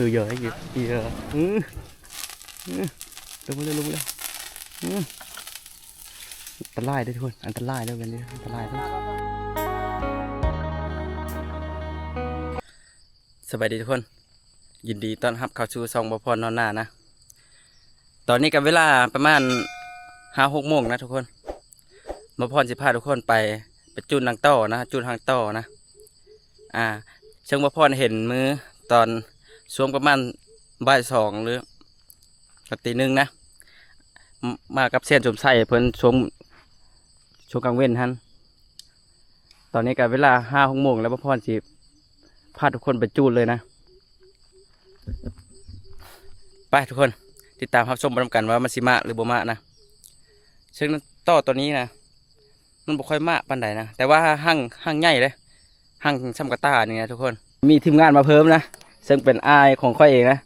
คือเยอะอยู่เยอะอืออือลงมาเลยลงมาเลยอืออันตรายเด้วยทุกคนอันตรายเด้วยกันนี้อันตรายเด้วยสบายดีทุกคน ยินดีต้อนรับเข้าสู่ซองบพรนอนหน้านะ ตอนนี้กับเวลาประมาณห้าหกโมงนะทุกคนบพรสิพาทุกคนไปไปจุดทางต่อนะจุดทางต่อนะ อ่าเชิงบพรเห็นมือตอน ช่วงประมาณบ่ายสองหรือตีหนึ่งนะ มากับเส้นสมใส่เพิ่นช่วงช่วงกลางเว้นฮันตอนนี้กับเวลาห้าหกโมงแล้วบพรสิพาทุกคนไปจูดเลยนะ ไปทุกคนติดตามรับชมพร้อมกันว่ามันสิมาหรือบ่มานะซึ่งต่อตัวนี้นะมันบ่ค่อยมาปานใดนะแต่ว่าห้างห้างใหญ่เลยห้างซัมกาตานี่นะทุกคน มีทีมงานมาเพิ่มนะ ซึ่งเป็นอายของข้อยเองนะ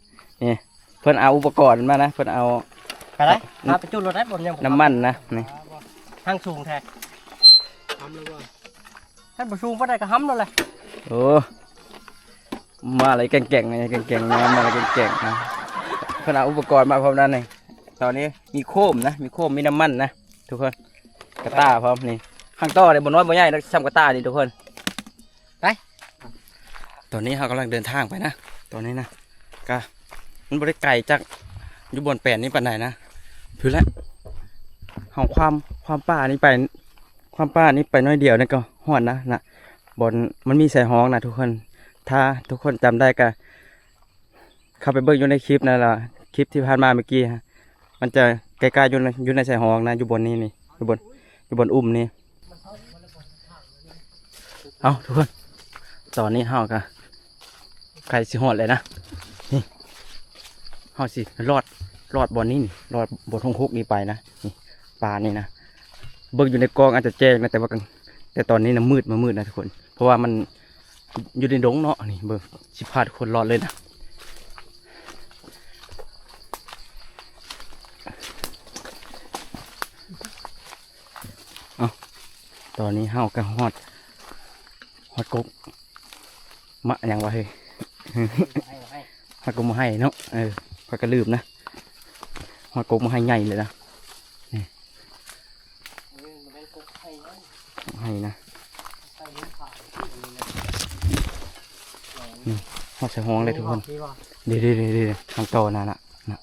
นี่เพิ่นเอาอุปกรณ์มานะเพิ่นเอาไปได้พาไปจุดรถได้บนยังน้ำมันนะนี่ทางสูงแท้ห้ำแล้วว่าท่านผู้สูงก็ได้ก็ห้ำแล้วแหละโอ้มาอะไรแก่งๆนะแก่งๆนะมาอะไรแก่งๆนะเพิ่นเอาอุปกรณ์มาพร้อมนั้นนี่ตอนนี้มีโคมนะมีโคมมีน้ำมันนะทุกคนกระต้าพร้อมนี่ข้างต่อเลยบนน้อยบนใหญ่แล้วซ้ำกระต้านี่ทุกคนไปตอนนี้เรากำลังเดินทางไปนะ ตอนนี้นะก็มันบริไกลจากอยู่บนแปลนนี้ปานไหนนะถือแล้วของความความป่านี้ไป ความป่านี้ไปน้อยเดียวนี่ก็หอนนะนะบนมันมีใส่ห้องนะทุกคน ถ้าทุกคนจำได้ก็เข้าไปเบิ่งอยู่ในคลิปนั่นแหละคลิปที่ผ่านมาเมื่อกี้ฮะมันจะใกล้ๆอยู่ในอยู่ในใส่ห้องนะอยู่บนนี้นี่อยู่บนอยู่บนอุ้มนี่เอาทุกคน ตอนนี้เฮาก็ใครสิหอดเลยนะนี่เฮาสิรอดรอดบอนนี่รอดบนห้องคุกนี้ไปนะนี่ปลานี่นะเบิ่งอยู่ในกองอาจจะแจ้งนะแต่ว่ากันแต่ตอนนี้นะมืดมามืดนะทุกคน เพราะว่ามันอยู่ในดงเนาะนี่เบิ่งสิพาทุกคนรอดเลยนะเอตอนนี้เฮาก็ฮอดฮอดกุกมะยังวะเฮ้ย ฮอดกกมาให้เนาะเออข้อยก็ลืมนะฮอดกกมาให้ใหญ่เลยนะให้นะฮอดใส่ห้องเลยทุกคนเดี๋ยวเดี๋ยวเดี๋ยวทางต่อนะนะนะ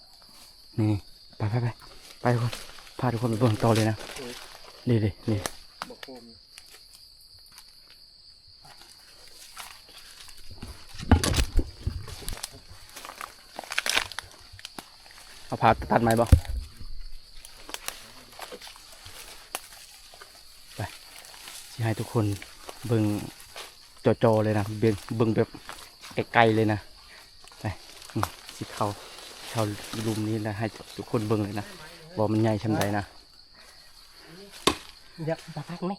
นี่ไปไปไปไปทุกคนพาทุกคนไปเบิ่งต่อเลยนะเดี๋ยวเดี๋ยว เดี๋ยวเอาพาตัดไม้บ่ไปสิให้ทุกคนเบิ่งจอๆเลยนะเบิ่งเบิ่งแบบไกลๆเลยนะไปอืมสิเขาเขาลุมนี้นะให้ทุกคนเบิ่งเลยนะบอกมันใหญ่ชำใดนะเดี๋ยวจะพักไหม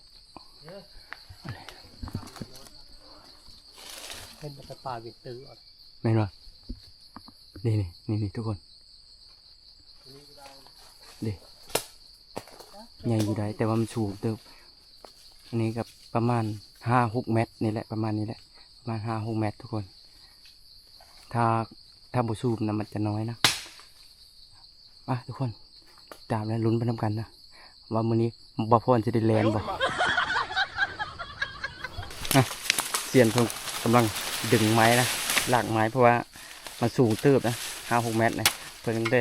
เป็นแบบป่าวิตืออะแม่นบ่นี่นี่นี่นี่ทุกคน เดิใหญ่อยู่ได้แต่ว่ามันสูงเติบอันนี้กับประมาณห้าหกเมตรนี่แหละประมาณนี้แหละประมาณห้าหกเมตรทุกคน ถ้าถ้าบุสูบนะมันจะน้อยนะอะทุกคนตามแล้วลุ้นไปทำกันนะว่ามื้อนี้บ่พรจะได้แลนบ่อะเสียนเพิ่งกำลังดึงไม้นะหลากไม้เพราะว่ามันสูงเติบนะห้าหกเมตรนะเพื่อได้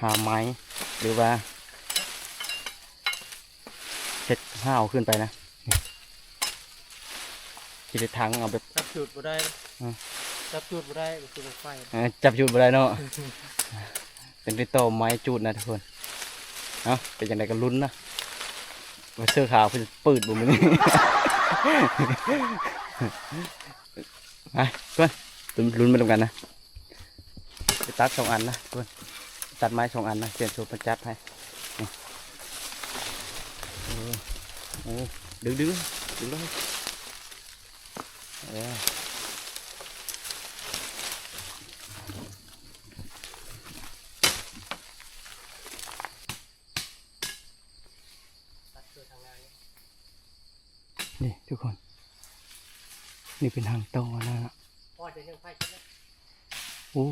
หาไม้หรือว่าเห็ดห้าวขึ้นไปนะจิตทางเอาแบบจับจุดบ่ได้อืมจับจุดบ่ได้ก็คือไฟเอ่อจับจุดบ่ได้เนาะเป็นไปต่อไม้จุดนะทุกคนเอาเป็นอย่างไรก็ลุ้นนะว่าเสื้อขาวเพิ่นปืดบุมึงไปเพื่อนลุ้นไปตรงกันนะจะตัดสองอันนะเพื่อน ตัดไม้สองอันนะเปลี่ยนสูตรมาจัดให้นี่โอ้โอ้ดึงดึงดึงเลยเออตัดตัวทางงานนี่ทุกคน นี่เป็นทางโตนะพ่อจะยังไฟใช่ไหมโอ้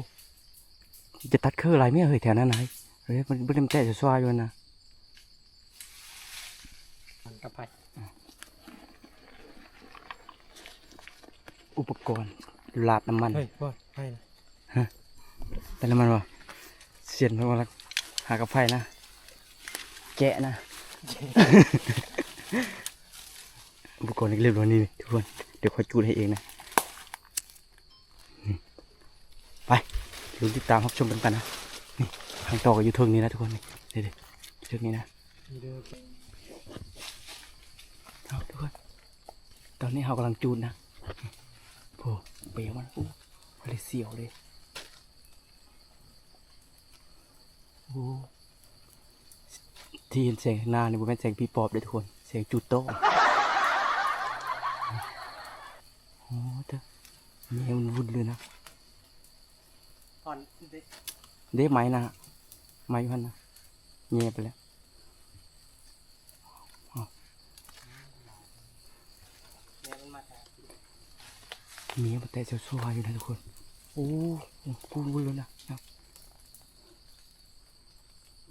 จะตัดเครืออะไรไหมเฮ้ยแถวนั้นไหนเฮ้ยมันมันมันแตะจะซอยอยู่นะมันกับไผ่อุปกรณ์ลาบน้ำมันเฮ้ยพ่อให้นะแต่น้ำมันวะเสียนเพราะว่าหากับไฟนะแกะนะอุปกรณ์เรียบร้อยนี่ทุกคนเดี๋ยวคอยจูดให้เองนะนี่ไป ดูติดตามรับชมกันกันนะนี่ทางต่อก็อยู่เทิงนี้นะทุกคนนี่เดี๋ยวเทิงนี้นะเอาทุกคนตอนนี้เรากำลังจูดนะโอ้เปรี้ยวมันโอ้เลยเสียวเลยโอ้ที่เห็นแสงข้างหน้านี่บ่แม่นแสงพี่ปอบเลยทุกคนแสงจูดโต้โอ้เด้อนี่มันวุ่นเลยนะ ก่อนเด็กเด้ไม้นะไม้อยูหันนะเงียบไปแล้วม่มันมาแต่เมียมันแต่เจ้าซัวอยู่นะทุกคน โอ้กูวุ่นเลยนะนะ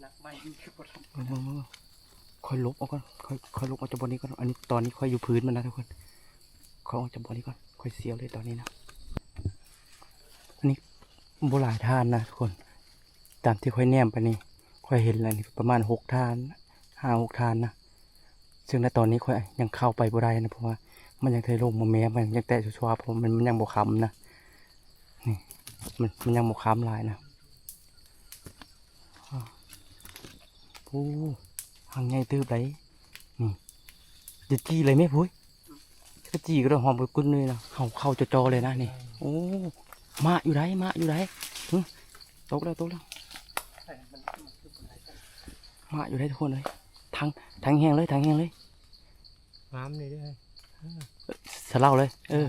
นักไม่คือกดค่อยลบเอาก่อนค่อยค่อยลบเอาจากบนนี้ก่อน อันนี้ตอนนี้ค่อยอยู่พื้นมันนะทุกคนค่อยออกจากบนนี้ก่อน ค่อยเสียวเลยตอนนี้นะ โบราณทานนะทุกคน ตามที่ค่อยแนมไปนี่ค่อยเห็นแล้วนี่ประมาณหกทานห้าหกทานนะซึ่งในตอนนี้ค่อยยังเข้าไปบ่ได้นะเพราะว่ามันยังเคยลงมาแม้มันยังแตะชัวๆเพราะมันมันยังบกคำนะนี่มันมันยังบกคำลายนะอ้าวโอ้หางใหญ่ตื้อไปนี่จะจี้เลยไหมพุ้ยก็จี้ก็ได้หอมไปกุ้นเลยนะเขาเข้าจอๆเลยนะนี่ โอ้ มาอยู่ไหนมาอยู่ไหนหึตกแล้วตกแล้วแต่มันมันคือปวดอะไรมาอยู่ได้ทุกคนเลยทั้งทั้งแห้งเลยทั้งแห้งเลยน้ำนี่ด้วยสะเล่าเลย เออ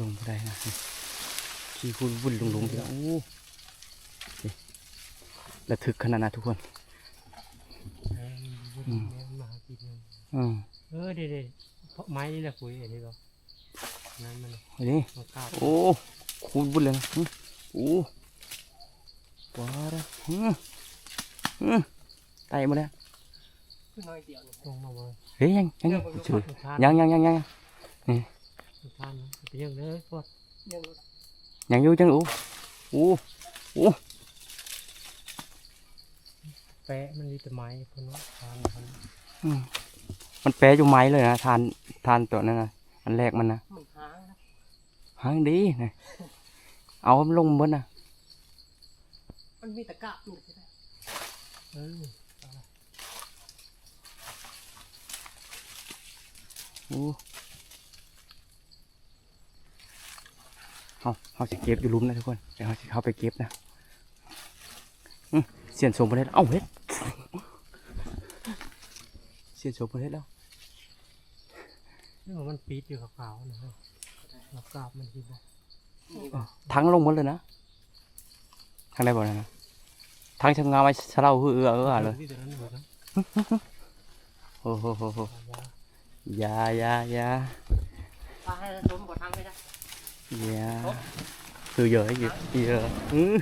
ลงไปได้นะขี่คุณวุ่นลงลงไปแล้วโอ้นี่ระทึกขนาดนั้นทุกคน อืมมากินอืมเออเด็ดเพราะไม้นี่แหละคุยอันนี้ก็นั่นมันอันนี้มันกล้าโอ้คุณวุ่นเลยนะหึโอ้ว้าระหึหึไตหมาแล้วขึ้นน้อยเดียวตรงมาเลยเฮ้ยยังยังยังเฉยทานยังยังยังยังทานไปยังเลยปวดยังยังอยู่จังอู้อู้แปะมันมีแต่ไม้คนว่าทานมันอื มมันแปรอยู่ไม้เลยนะทานทานตัวนั้นนะอันแรกมันนะมันค้างนะหางดีนะเอามันลงบนนะมันมีตะกะอยู่ใช่ไหมเอออู้เอาเอาสิเก็บอยู่หลุมนะทุกคนเดี๋ยวเราสิเข้าไปเก็บนะอืมเสียนสมประเทศเอ้าเฮ็ดเสียนสมประเทศแล้ว นี่มันปีดอยู่ขาวๆนะครับแล้วกาบมันคือบอกทั้งลงหมดเลยนะทางใดบ่นะทั้งชะงาไว้สะเล่าเอื้อเอื้อเลยที่ตรงนั้นเหมือนกันโอ้โหโหโหอยาอยาอยาปลาให้สมกว่าทางไม่ได้อยาคือเยอะเยอะเยอะอือ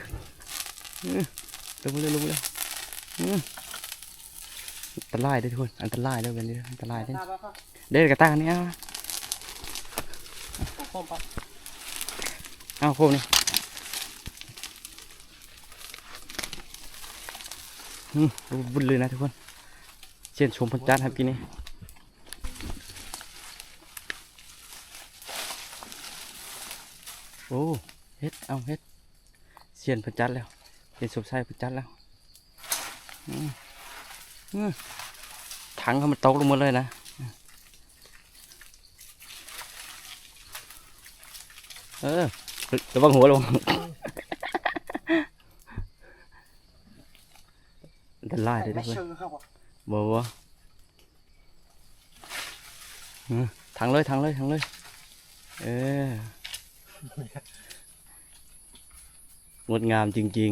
อือลงมาเลยลงมาเลยอืออันตรายเด้วยทุกคนอันตรายเด้วยเป็นเด้ออันตรายเด้อตาบ้าเขา เด็กกระตางนี่เอาโคมปะเอาโคมนี่อืมบุญเลยนะทุกคนเช่นชมพันจันครับกินนี่โอ้เฮ็ดเอาเฮ็ดเสียนพันจันแล้วเห็นสมไส้พันจันแล้วถังเขามันตกลงมาเลยนะ ออระวังหัวลงอันตรายเลยทุไม่กคนเชื่อเขาอะบ่บ่เออทางเลยทางเลยทางเลย เอองดงามจริง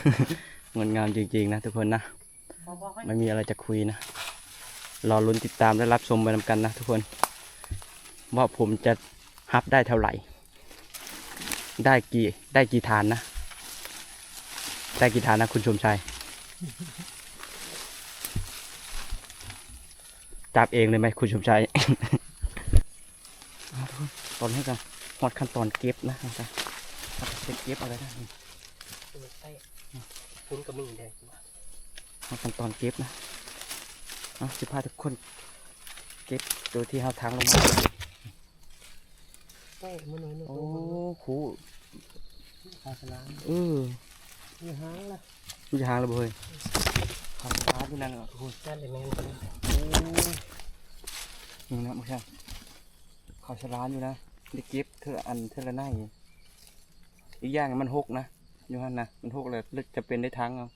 ๆ งดงามจริง ๆ นะทุกคนนะบอกให้ไม่มีอะไรจะคุยนะรอลุ้นติดตามและรับชมไปนำกันนะทุกคน ว่าผมจะ ฮับได้เท่าไหร่ ได้กี่ได้กี่ฐานนะ ได้กี่ฐานนะคุณชมชัย จับเองเลยไหมคุณชมชัยเอาทุกคนตอนนี้กันหอดขั้นตอนเก็บนะเอาไปเอาไปเก็บอะไรนะนี่ไอ้คุณก็มีแดงหอดขั้นตอนเก็บนะเอาสิพาทุกคน เก็บโดยที่เอาทางลงมา ไอ้มันน้อยโอ้โหปลาสลามเออมีหางละมีทางแล้วเว้ยทางร้านที่นั่นเหรอทุกคนนั่นเลยแมนกันโอ้นี่นะไม่ใช่เขาฉลาดอยู่นะได้เก็บเธออันเธอละหน้าอย่างอีกอย่างมันหกนะอยู่ฮันนะมันหกเลยแล้วจะเป็นได้ทั้งเอา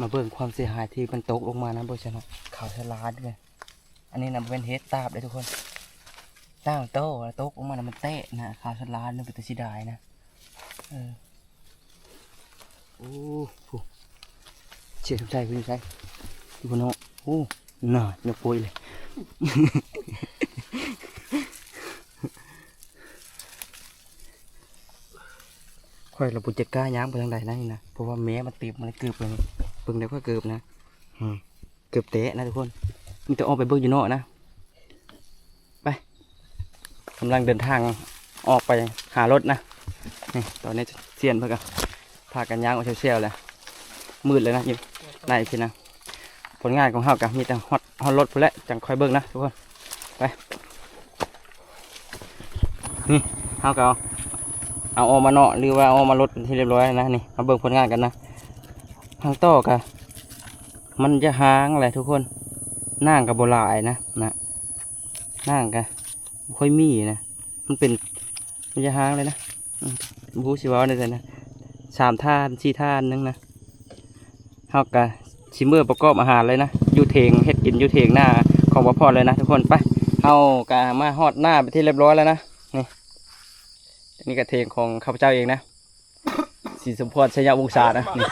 มาเบิ่งความเสียหายที่มันตกลงมานะเบอร์ชนะเขาฉลาดด้วยอันนี้นะเป็นเฮดตาบเลยทุกคน ตั้งโต๊ะแล้วตกลงมานมันเตะนะขาฉลาดนี่เป็นตัวสีดายนะเออโอ้โหเชี่ยสมใจคุณสมใจดูเนาะโอ้หน่าเนี่ยปุยเลยค่อยเราบุญจะกล้าย้างไปทางใดนั่นนี่นะเพราะว่าแม้มันตีบมันเกือบเลยเบิ่งได้ก็เกือบนะเกือบเตะนะทุกคนมันจะออกไปเบิ่งอยู่นาะนะ กำลังเดินทางออกไปหารถนะนี่ตอนนี้เซียนเพื่อนพากันย้างออกเชี่ยวๆเลยมืดเลยนะยิบในพี่นะผลงานของเฮากับมีแต่ฮอตฮอตรถพุ่นแหละจังคอยเบิ่งนะทุกคนไปนี่เฮาก็เอาเอาออกมาเนาะหรือว่าเอามารถที่เรียบร้อยนะนี่มาเบิ่งผลงานกันนะทางต่อกะมันจะหางอะไรทุกคนนั่งกับโบหลายนะนะนั่งกะบ่ ค่อยมีนะ มันเป็นมันจะหางเลยนะอืมบูสิวาได้เลยนะสามท่านสี่ท่านนึงนะเฮากะชิมเมอร์ประกอบอาหารเลยนะอยูเทงเฮ็ดกินอยูเทงหน้าของพ่อพอเลยนะทุกคนไปเอากะมาฮอดหน้าไปที่เรียบร้อยแล้วนะนี่นี่กะเทงของข้าพเจ้าเองนะสีสมพรชยาวงศานะนี่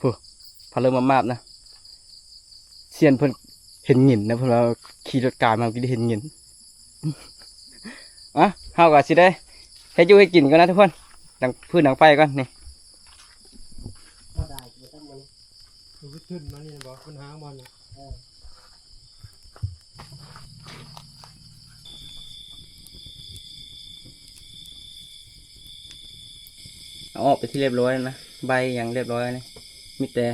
ผู้พอเริ่มมามาบนะเซียนเพิ่น เห็นหยินนะเพิ่นเราขี่รถกายมากินได้เห็นหยินอะเฮาก็สิได้เฮ็ดอยู่ให้กินกันนะทุกคนดังพื้นดังไฟก่อนนี่ก็ได้กูตั้งมันมันขึ้นมานี่บอกมันหางมันเอาออกไปที่เรียบร้อยแล้วนะ ใบอย่างเรียบร้อยนี่มีแต่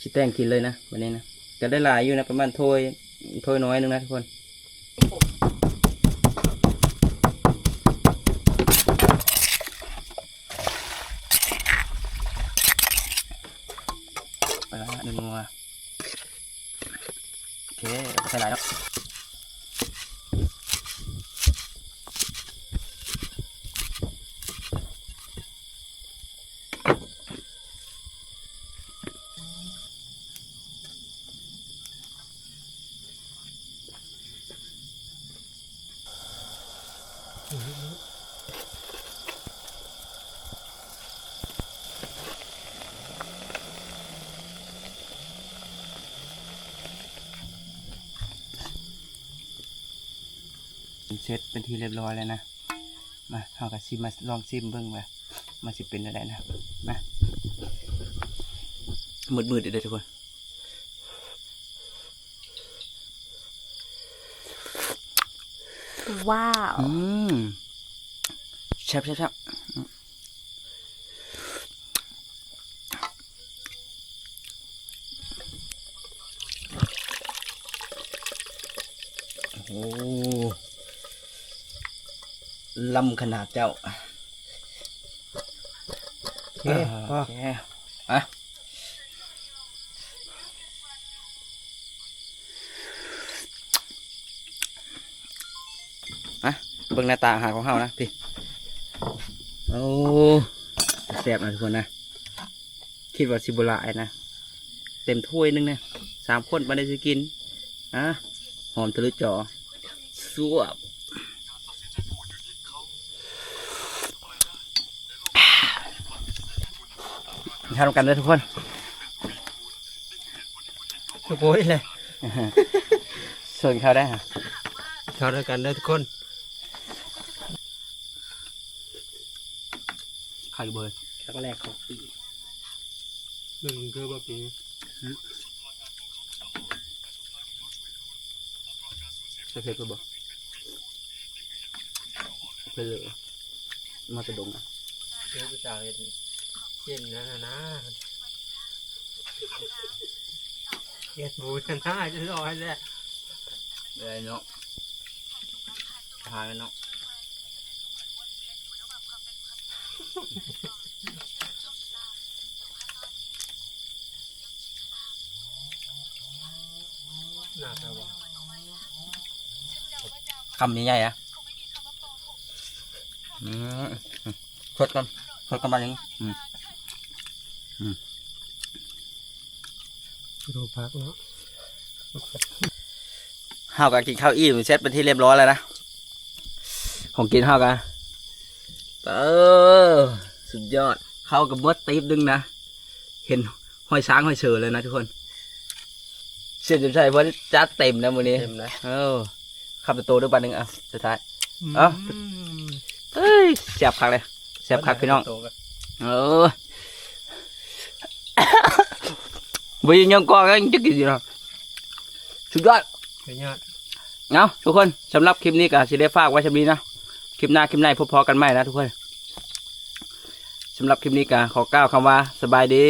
ชิแต่งกินเลยนะวันนี้นะ จะได้หลายอยู่นะประมาณถ้วยถ้วยน้อยนึงนะทุกคนไปแล้วนะหนึ่งนัวโอเคใส่หลายแล้ว เป็นเซตเป็นที่เรียบร้อยแล้วนะ มาเอากระซิมมาลองซิมเบิ้งว่ามาสิเป็นอะไรนะ มามืดมืดๆเดี๋ยวทุกคน ว้าวอืมแซ่บแซ่บแซ่บอืมโอ้ลำขนาดเจ้าโอเคพอ โอเคอะ เบิ่งหน้าตาอาหารของเฮานะพี่โอ้แซ่บนะทุกคนนะคิดว่าสิบหลายนะเต็มถ้วยหนึงเนี่ยสามคนมาได้สิกินอะหอมทะลุจอสวบทำกันเลยทุกคนโกนี่แหละส่วนเขาได้ฮะเข้าด้วยกันเด้อทุกคน ไข่เบิร์ดครั้งแรกของปีหนึ่งคือว่าปีใช่เพชรบ่เพชรเลยมาจะดงอะเจ้าผู้ชายเย็นนะนะนะเย็นบูชนะจะรอให้แล้วเลยเนาะทายเนาะ น่าจะว่าคำนี้ใหญ่อะอืมสดกันสดกันมายังอืมดูพักเนาะห้าวกันกินข้าวอิ่มเสร็จเป็นที่เรียบร้อยแล้วนะ ของกินห้าวกันเออสุดยอด เข้ากับเบิร์ดตีบดึงนะ เห็นห้อยช้างห้อยเฉอเลยนะทุกคน เสียจำใช่เพราะจัดเต็มนะมือนี้เต็มเลยเออขับตัวด้วยบันหนึ่งอะสุดท้ายเอ้าเฮ้ยแซ่บคักเลยแซ่บคักพี่น้องเออวิ่งยังกองยังจะกินอยู่เนาะสุดยอดเป็นยอดเอาทุกคนสำหรับคลิปนี้ก็สิได้ฝากไว้ชำนี้นะคลิปหน้าคลิปในพบพอกันใหม่นะทุกคนสำหรับคลิปนี้ก็ขอกล่าวคำว่าสบายดี